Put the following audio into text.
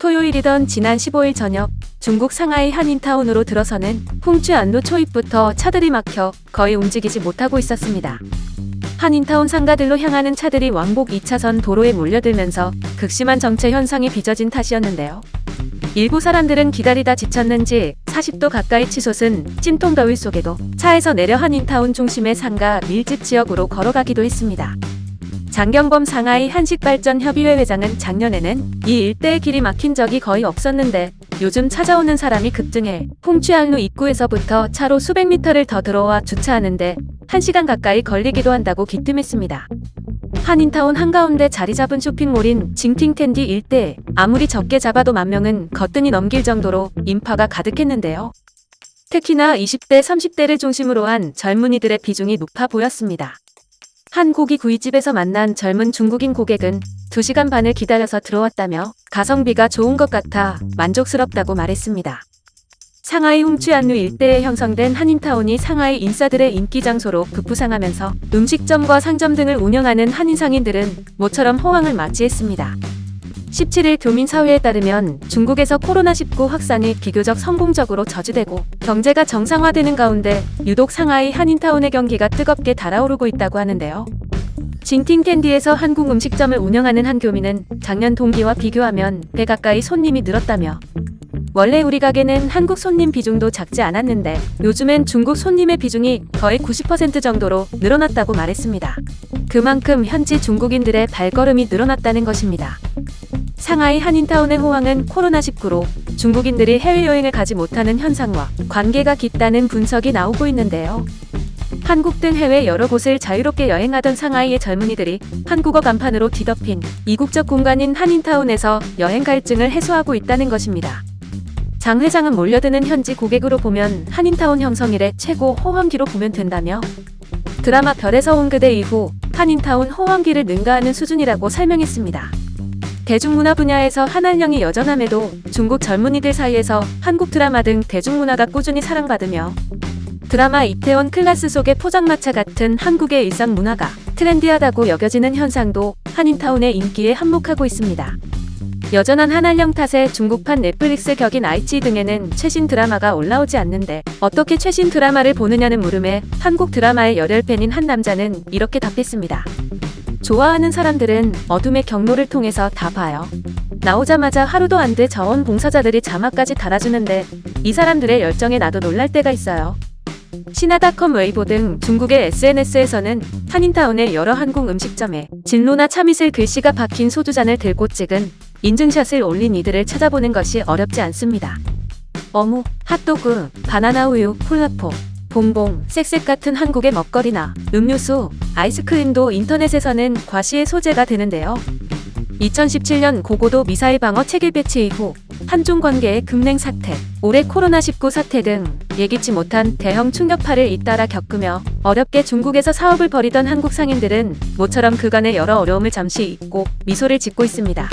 토요일이던 지난 15일 저녁 중국 상하이 한인타운으로 들어서는 홍취 안로 초입부터 차들이 막혀 거의 움직이지 못하고 있었습니다. 한인타운 상가들로 향하는 차들이 왕복 2차선 도로에 몰려들면서 극심한 정체 현상이 빚어진 탓이었는데요. 일부 사람들은 기다리다 지쳤는지 40도 가까이 치솟은 찜통 더위 속에도 차에서 내려 한인타운 중심의 상가 밀집 지역으로 걸어가기도 했습니다. 장경범 상하이 한식발전협의회 회장은 작년에는 이 일대의 길이 막힌 적이 거의 없었는데 요즘 찾아오는 사람이 급증해 홍취항로 입구에서부터 차로 수백 미터를 더 들어와 주차하는데 1시간 가까이 걸리기도 한다고 기뜸했습니다. 한인타운 한가운데 자리 잡은 쇼핑몰인 징팅텐디 일대에 아무리 적게 잡아도 만 명은 거뜬히 넘길 정도로 인파가 가득했는데요. 특히나 20대, 30대를 중심으로 한 젊은이들의 비중이 높아 보였습니다. 한 고기 구이집에서 만난 젊은 중국인 고객은 2시간 반을 기다려서 들어왔다며 가성비가 좋은 것 같아 만족스럽다고 말했습니다. 상하이 홍취안루 일대에 형성된 한인타운이 상하이 인싸들의 인기 장소로 급부상하면서 음식점과 상점 등을 운영하는 한인 상인들은 모처럼 호황을 맞이했습니다. 17일 교민사회에 따르면 중국에서 코로나19 확산이 비교적 성공적으로 저지되고 경제가 정상화되는 가운데 유독 상하이 한인타운의 경기가 뜨겁게 달아오르고 있다고 하는데요. 징팅캔디에서 한국 음식점을 운영하는 한 교민은 작년 동기와 비교하면 배 가까이 손님이 늘었다며 원래 우리 가게는 한국 손님 비중도 작지 않았는데 요즘엔 중국 손님의 비중이 거의 90% 정도로 늘어났다고 말했습니다. 그만큼 현지 중국인들의 발걸음이 늘어났다는 것입니다. 상하이 한인타운의 호황은 코로나19로 중국인들이 해외여행을 가지 못하는 현상과 관계가 깊다는 분석이 나오고 있는데요. 한국 등 해외 여러 곳을 자유롭게 여행하던 상하이의 젊은이들이 한국어 간판으로 뒤덮인 이국적 공간인 한인타운에서 여행 갈증을 해소하고 있다는 것입니다. 장 회장은 몰려드는 현지 고객으로 보면 한인타운 형성 이래 최고 호황기로 보면 된다며 드라마 별에서 온 그대 이후 한인타운 호황기를 능가하는 수준이라고 설명했습니다. 대중문화 분야에서 한한령이 여전함에도 중국 젊은이들 사이에서 한국 드라마 등 대중문화가 꾸준히 사랑받으며 드라마 이태원 클라스 속의 포장마차 같은 한국의 일상 문화가 트렌디하다고 여겨지는 현상도 한인타운의 인기에 한몫하고 있습니다. 여전한 한한령 탓에 중국판 넷플릭스 격인 아이치 등에는 최신 드라마가 올라오지 않는데 어떻게 최신 드라마를 보느냐는 물음에 한국 드라마의 열혈 팬인 한 남자는 이렇게 답했습니다. 좋아하는 사람들은 어둠의 경로를 통해서 다 봐요. 나오자마자 하루도 안 돼 자원 봉사자들이 자막까지 달아주는데 이 사람들의 열정에 나도 놀랄 때가 있어요. 신화닷컴 웨이보 등 중국의 SNS에서는 한인타운의 여러 한국 음식점에 진로나 참이슬 글씨가 박힌 소주잔을 들고 찍은 인증샷을 올린 이들을 찾아보는 것이 어렵지 않습니다. 어묵, 핫도그, 바나나 우유, 콜라포, 봉봉, 쌕쌕 같은 한국의 먹거리나 음료수, 아이스크림도 인터넷에서는 과시의 소재가 되는데요. 2017년 고고도 미사일 방어 체계 배치 이후 한중 관계의 급냉 사태, 올해 코로나19 사태 등 예기치 못한 대형 충격파를 잇따라 겪으며 어렵게 중국에서 사업을 벌이던 한국 상인들은 모처럼 그간의 여러 어려움을 잠시 잊고 미소를 짓고 있습니다.